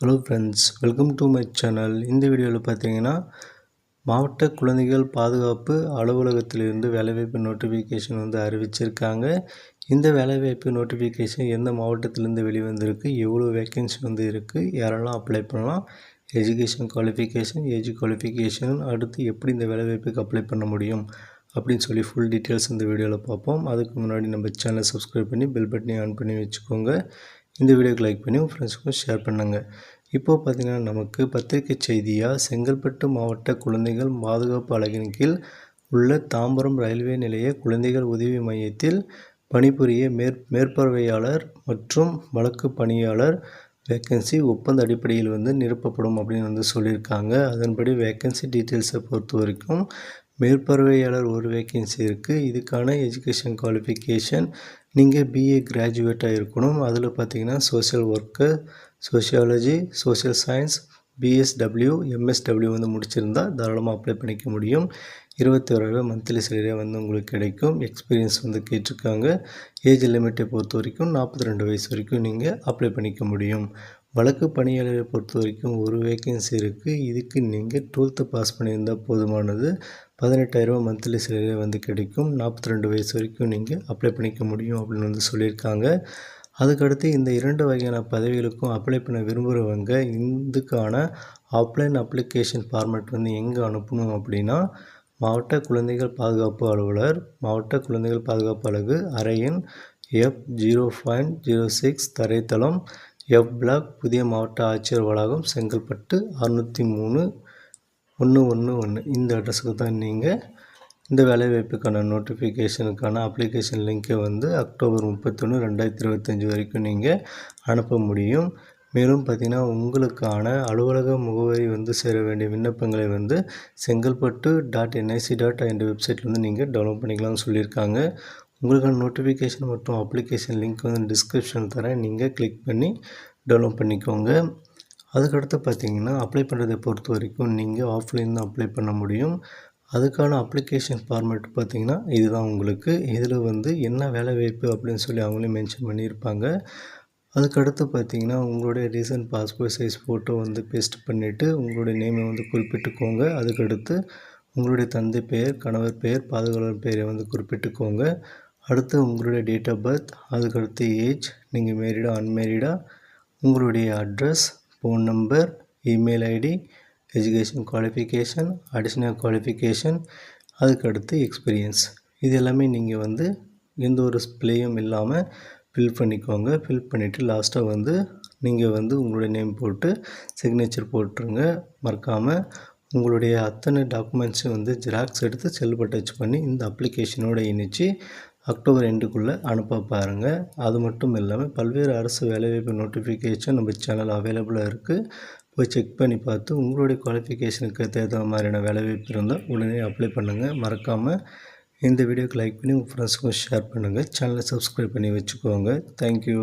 Hello friends welcome to my channel இந்த வீடியோவில் பார்த்தீங்கன்னா மாவட்ட குழந்தைகள் பாதுகாப்பு அலுவலகத்திலிருந்து வேலைவாய்ப்பு நோட்டிஃபிகேஷன் வந்து அறிவிச்சிருக்காங்க. இந்த வேலைவாய்ப்பு நோட்டிஃபிகேஷன் எந்த மாவட்டத்திலேருந்து வெளிவந்திருக்கு எவ்வளோ வேக்கன்சி வந்து இருக்குது யாரெல்லாம் அப்ளை பண்ணலாம் எஜுகேஷன் குவாலிஃபிகேஷன் ஏஜ் குவாலிஃபிகேஷன் அடுத்து எப்படி இந்த வேலைவாய்ப்புக்கு அப்ளை பண்ண முடியும் அப்படின்னு சொல்லி ஃபுல் டீட்டெயில்ஸ் இந்த வீடியோவில் பார்ப்போம். அதுக்கு முன்னாடி நம்ம சேனலை சப்ஸ்கிரைப் பண்ணி பெல் பட்டனை ஆன் பண்ணி வச்சுக்கோங்க. இந்த வீடியோக்கு லைக் பண்ணி உங்கள் ஃப்ரெண்ட்ஸுக்கும் ஷேர் பண்ணுங்கள் இப்போது பார்த்திங்கன்னா நமக்கு பத்திரிகை செய்தியாக செங்கல்பட்டு மாவட்ட குழந்தைகள் பாதுகாப்பு அலகின் கீழ் உள்ள தாம்பரம் ரயில்வே நிலைய குழந்தைகள் உதவி மையத்தில் பணிபுரிய மேற் மேற்பார்வையாளர் மற்றும் வழக்கு பணியாளர் வேக்கன்சி ஒப்பந்த அடிப்படையில் வந்து நிரப்பப்படும் அப்படின்னு வந்து சொல்லியிருக்காங்க. அதன்படி வேக்கன்சி டீட்டெயில்ஸை பொறுத்த வரைக்கும் மேற்பார்வையாளர் ஒரு வேக்கன்சி இருக்குது இதுக்கான எஜுகேஷன் குவாலிஃபிகேஷன் நீங்கள் பிஏ கிராஜுவேட்டாக இருக்கணும். அதில் பார்த்தீங்கன்னா social work sociology social science BSW MSW வந்து முடிச்சிருந்தால் தாராளமாக அப்ளை பண்ணிக்க முடியும். இருபத்தி ஒரு மந்த்லி சேலரியாக வந்து உங்களுக்கு கிடைக்கும். எக்ஸ்பீரியன்ஸ் வந்து கேட்டிருக்காங்க. ஏஜ் லிமிட்டை பொறுத்த வரைக்கும் நாற்பத்தி ரெண்டு வயசு வரைக்கும் நீங்கள் அப்ளை பண்ணிக்க முடியும். வழக்கு பணியாளரை பொறுத்த வரைக்கும் ஒரு வேக்கன்சி இருக்குது இதுக்கு நீங்கள் டுவெல்த்து பாஸ் பண்ணியிருந்தால் போதுமானது. பதினெட்டாயிரரூபா மந்த்லி சேலரி வந்து கிடைக்கும். நாற்பத்தி ரெண்டு வயசு வரைக்கும் நீங்கள் அப்ளை பண்ணிக்க முடியும் அப்படின்னு வந்து சொல்லியிருக்காங்க. அதுக்கடுத்து இந்த இரண்டு வகையான பதவிகளுக்கும் அப்ளை பண்ண விரும்புகிறவங்க இதுக்கான ஆஃப்லைன் அப்ளிகேஷன் ஃபார்மேட் வந்து எங்கே அனுப்பணும் அப்படின்னா மாவட்ட குழந்தைகள் பாதுகாப்பு அலுவலர் மாவட்ட குழந்தைகள் பாதுகாப்பு அலகு அறையின் F zero point zero six தரைத்தளம் F block புதிய மாவட்ட ஆட்சியர் வளாகம் செங்கல்பட்டு அறுநூற்றி மூணு ஒன்று ஒன்று ஒன்று. இந்த அட்ரஸுக்கு தான் நீங்கள் இந்த வேலைவாய்ப்புக்கான நோட்டிஃபிகேஷனுக்கான அப்ளிகேஷன் லிங்க்கை வந்து அக்டோபர் முப்பத்தொன்று ரெண்டாயிரத்தி இருபத்தஞ்சி வரைக்கும் நீங்கள் அனுப்ப முடியும். மேலும் பார்த்திங்கன்னா உங்களுக்கான அலுவலக முகவரி வந்து சேர வேண்டிய விண்ணப்பங்களை வந்து செங்கல்பட்டு டாட் என்ஐசி டாட் என்ற வெப்சைட்லேருந்து நீங்கள் டவுன்லோட் பண்ணிக்கலாம்னு சொல்லியிருக்காங்க. உங்களுக்கான நோட்டிஃபிகேஷன் மற்றும் அப்ளிகேஷன் லிங்க் வந்து டிஸ்கிரிப்ஷன் தரேன். நீங்கள் கிளிக் பண்ணி டவுன்லோட் பண்ணிக்கோங்க. அதுக்கடுத்து பார்த்தீங்கன்னா அப்ளை பண்ணுறதை பொறுத்த வரைக்கும் நீங்கள் ஆஃப்லைன் தான் அப்ளை பண்ண முடியும். அதுக்கான அப்ளிகேஷன் ஃபார்மேட் பார்த்திங்கன்னா இதுதான் உங்களுக்கு. இதில் வந்து என்ன வேலை வாய்ப்பு அப்படின்னு சொல்லி அவங்களே மென்ஷன் பண்ணியிருப்பாங்க. அதுக்கடுத்து பார்த்தீங்கன்னா உங்களுடைய ரீசன்ட் பாஸ்போர்ட் சைஸ் ஃபோட்டோ வந்து பேஸ்ட் பண்ணிவிட்டு உங்களுடைய நேமை வந்து குறிப்பிட்டுக்கோங்க. அதுக்கடுத்து உங்களுடைய தந்தை பெயர் கணவர் பெயர் பாதுகாவலர் பெயரை வந்து குறிப்பிட்டுக்கோங்க. அடுத்து உங்களுடைய டேட் ஆஃப் பர்த் அதுக்கடுத்து ஏஜ் நீங்கள் மேரிடா அன்மேரிடா உங்களுடைய address phone number email ID education qualification additional qualification அதுக்கடுத்து எக்ஸ்பீரியன்ஸ் இது எல்லாமே நீங்கள் வந்து எந்த ஒரு ஸ்ப்ளேயும் இல்லாமல் ஃபில் பண்ணிக்கோங்க. ஃபில் பண்ணிவிட்டு லாஸ்ட்டாக வந்து நீங்கள் வந்து உங்களுடைய நேம் போட்டு சிக்னேச்சர் போட்டுருங்க. மறக்காமல் உங்களுடைய அத்தனை டாக்குமெண்ட்ஸையும் வந்து ஜெராக்ஸ் எடுத்து செல்ஃப் அட்டாச் பண்ணி இந்த அப்ளிகேஷனோடு இணைச்சி அக்டோபர் எண்டுக்குள்ளே அனுப்ப பாருங்கள் அது மட்டும் இல்லாமல் பல்வேறு அரசு வேலைவாய்ப்பு நோட்டிஃபிகேஷன் நம்ம சேனல் அவைலபிளாக இருக்குது போய் செக் பண்ணி பார்த்து உங்களுடைய குவாலிஃபிகேஷனுக்கு தேவையான மாதிரியான வேலைவாய்ப்பு இருந்தால் உடனே அப்ளை பண்ணுங்கள் மறக்காமல் இந்த வீடியோக்கு லைக் பண்ணி உங்கள் ஃப்ரெண்ட்ஸுக்கும் ஷேர் பண்ணுங்கள் சேனலை சப்ஸ்கிரைப் பண்ணி வச்சுக்கோங்க. தேங்க்யூ